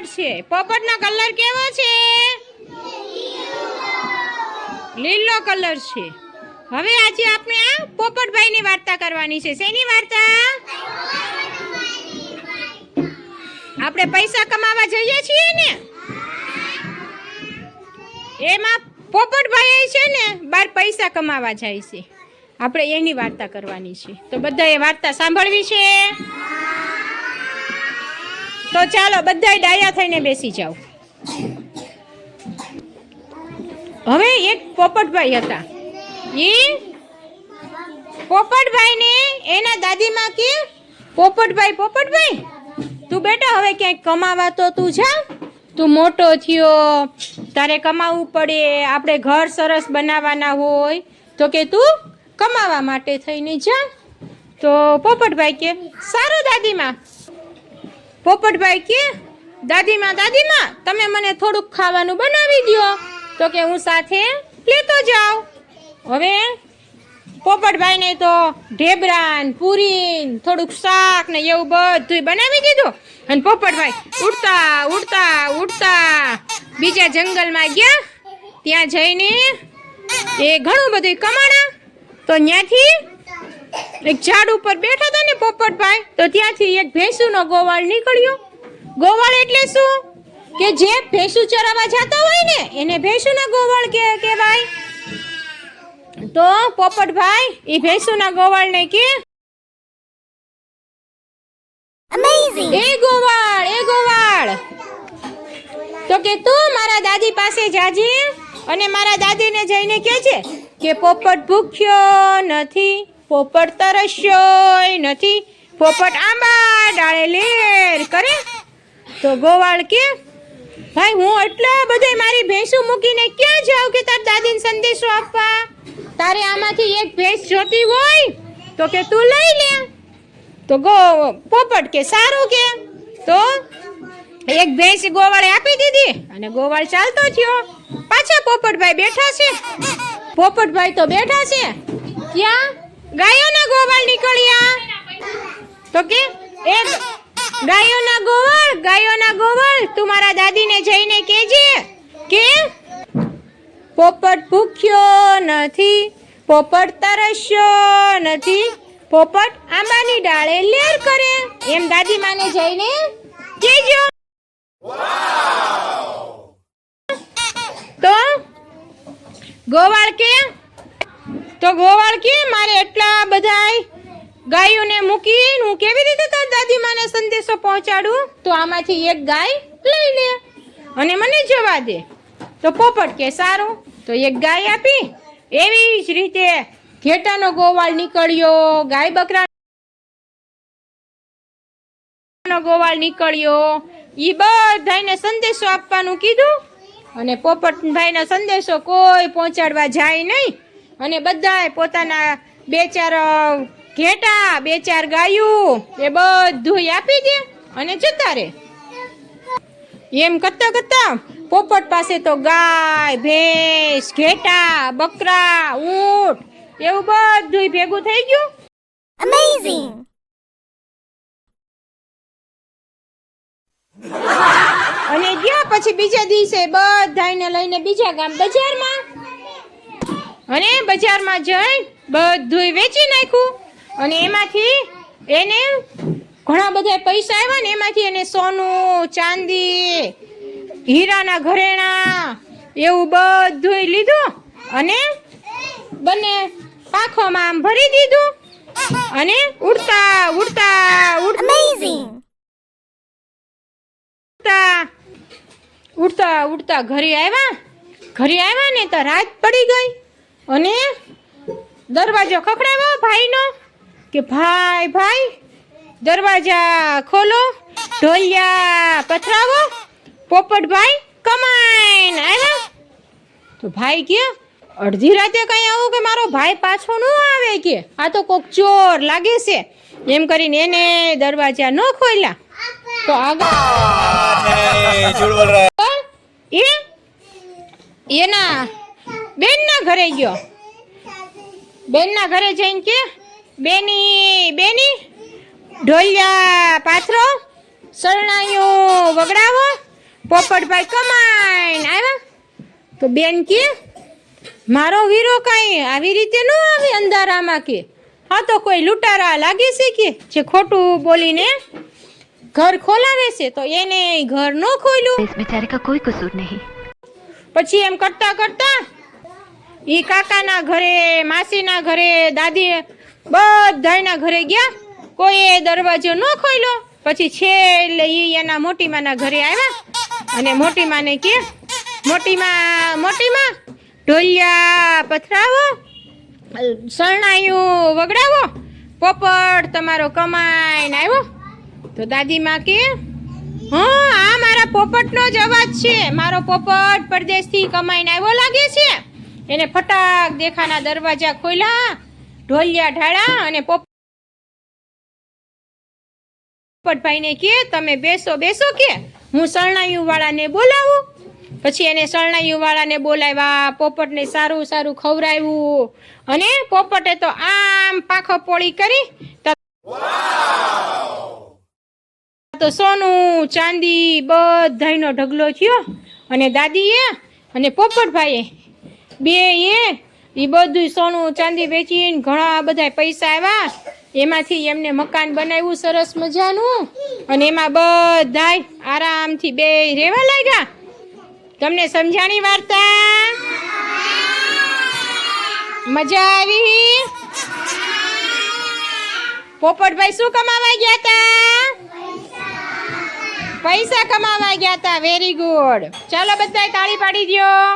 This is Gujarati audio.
પોપટ છે. પોપટનો કલર કેવો છે? લીલો કલર છે. હવે આજે આપણે આ પોપટભાઈની વાર્તા કરવાની છે. શેની વાર્તા? આપણે પૈસા કમાવા જઈએ છીએ ને? એમાં પોપટભાઈ છે ને, બાર પૈસા કમાવા જાય છે. આપણે એની વાર્તા કરવાની છે. તો બધાએ વાર્તા સાંભળવી છે? તો ચાલો, બધાય ડાયા થઈને બેસી જાઓ. હવે એક પોપટભાઈ હતા. એ પોપટભાઈને, એના દાદીમાં કે, પોપટભાઈ પોપટભાઈ, તું બેટા હવે ક્યાંક કમાવા તો તું જા. તું મોટો થયો, તારે કમાવું પડે, આપણે ઘર સરસ બનાવવાના હોય, તો કે તું કમાવા માટે થઈને જા. તો પોપટભાઈ કે, સારું દાદીમાં પોપટભાઈ કે, દાદીમાં દાદીમાં, તમે મને થોડુંક ખાવાનું બનાવી દ્યો. તો કે, હું સાથે લેતો જાઉં. હવે પોપટભાઈને તો ઢેબરાન, પૂરીન, થોડુંક શાક ને એવું બધું બનાવી દીધું. અને પોપટભાઈ ઉડતા ઉડતા ઉડતા બીજા જંગલમાં ગયા. ત્યાં જઈને એ ઘણું બધું કમાણા. તો ત્યાંથી એક ઝાડ ઉપર બેઠા હતા ને પોપટભાઈ તો ત્યાંથી એક ભેંસુનો ગોવાળ નીકળ્યો. ગોવાળ એટલે શું? કે જે ભેંસુ ચરાવવા જતા હોય ને એને ભેંસુના ગોવાળ કે કહેવાય. તો પોપટભાઈ એ ભેંસુના ગોવાળને કે એ ગોવાળ એ ગોવાળ. તો કે તું મારા દાદી પાસે જાજે. અને મારા દાદીને જઈને કહેજે કે પોપટ ભૂખ્યો નથી. પોપટ તરસ્યોય નથી. પોપટ આંબા ડાળે લેર કરે. તો ગોવાળ કે, ભાઈ, હું એટલા બધા મારી ભેંસું મૂકીને ક્યાં જાઉં કે તાર દાદીને સંદેશો આપવા? તારે આમાંથી એક ભેંસ જોતી હોય તો કે તું લઈ લે. તો ગો પોપટ કે, સારું કે. તો એક ભેંસ ગોવાળે આપી દીધી અને ગોવાળ ચાલતો થયો. પાછા પોપટભાઈ બેઠા છે. પોપટભાઈ તો બેઠા છે. ક્યાં? ગાયોના ગોવાળ નીકળ્યા. તો કે? એક ગાયોના ગોવાળ ગાયોના ગોવાળ, તું મારા દાદીને જઈને કહેજે. કે? પોપટ ભૂખ્યો નથી, પોપટ તરસ્યો નથી, પોપટ આંબાની ડાળે લેર કરે. એમ દાદી માને જઈને કેજો તો? ગોવાળ કે? તો ગોવાળ કે મારે એટલા બધાય ગાયોને મૂકીને હું કેવી રીતે તાર દાદી માને સંદેશો પહોંચાડું? તો આમાંથી એક ગાય લઈ લે અને મને જવા દે. તો પોપટ કે, સારું. તો એક ગાય આપી. એવી જ રીતે ઘેટાનો ગોવાળ નીકળ્યો, ગાય બકરા ગોવાળ નીકળ્યો. એ બધાને સંદેશો આપવાનું કીધું અને પોપટભાઈનો સંદેશો કોઈ પહોંચાડવા જાય નહીં. અને બધાએ પોતાના બે ચાર ઘેટા બે ચાર ગાયું એ બધું આપી દે અને જતા રહે. એમ કરતા કરતા પોપટ પાસે તો ગાય ભેંસ ઘેટા બકરા ઊંટ એવું બધું ભેગું થઈ ગયું. અમેઝિંગ અને ગયા પછી બીજા દિવસે બધાને લઈને બીજા ગામ બજારમાં અને બજારમાં જઈ બધું વેચી નાખ્યું. અને એમાંથી એને ઘણા બધા પૈસા આવ્યા ને એમાંથી એને સોનું ચાંદી હીરાના ઘરેણા એવું બધું લીધું અને બંને પાંખોમાં આમ ભરી દીધું અને ઉડતા ઉડતા ઉડતા ઉડતા ઉડતા ઘરે આવ્યા. ઘરે આવ્યા ને તો રાત પડી ગઈ. અને દરવાજો ખખડાવ્યો ભાઈનો કે ભાઈ ભાઈ દરવાજા ખોલો ઢોલિયા પથરાવો પોપટભાઈ કમાઈન આવ્યા તો ભાઈ કે અડધી રાતે કંઈ આવું કે મારો ભાઈ પાછો ન આવે કે? આ તો કોક ચોર લાગે છે. એમ કરીને એને દરવાજા ન ખોલ્યા. તો આગળ એ એના બેનના ઘરે ગયો. બેનના ઘરે જઈને કે બેની બેની ઢોલિયા પાથરો શરણાઈઓ વગડાવો પોપટભાઈ કમાઈ આવ્યા. તો બેન કે મારો વીરો કાંઈ આવી રીતે ન આવે અંધારામાં કે? હા તો કોઈ લૂંટારા લાગે છે કે જે ખોટું બોલીને ઘર ખોલાવે છે? તો એને ઘર ન ખોલ્યું. બિચારી કોઈ કસૂર નહીં. પછી એમ કરતા કરતા ઈ કાકાના ઘરે, માસીના ઘરે દાદી બધાયના ઘરે ગયા. કોઈએ દરવાજો ન ખોલ્યો. પછી છેલ્લે ઈ એના મોટી માના ઘરે આવ્યા. અને મોટી માને કે, મોટીમાં મોટીમાં મોટી ઢોલિયા પથરાવો શરણાયું વગડાવો. પોપટ તમારો કમાઈને આવ્યો. તો દાદીમાં કે, હા, આ મારા પોપટનો જ અવાજ છે. મારો પોપટ પરદેશથી કમાઈને આવ્યો લાગે છે. એને ફટાક દેખાના દરવાજા ખોલ્યા, ઢોલિયા ઢાળા અને પોપટભાઈને કે, તમે બેસો બેસો કે, હું શરણાયું વાળાને બોલાવું. પછી એને શરણાયું વાળાને બોલાવ્યા, પોપટને સારું સારું ખવડાવ્યું. અને પોપટે તો આમ પાખો પોળી કરી તો સોનું, ચાંદી, બધાયનો ઢગલો થયો. અને દાદીએ અને પોપટભાઈએ બે એ એ બધું સોનું ચાંદી વેચીને ઘણા બધા પૈસા આવ્યા એમાંથી એમને મકાન બનાવ્યું સરસ મજાનું. અને એમાં બધાય આરામથી બે રહેવા લાગ્યા. તમને સમજાણી વાર્તા? મજા આવી? પોપટભાઈ શું કમાવા ગયા હતા પૈસા કમાવા ગયા હતા વેરી ગુડ ચાલો બધા તાળી પાડી દ્યો.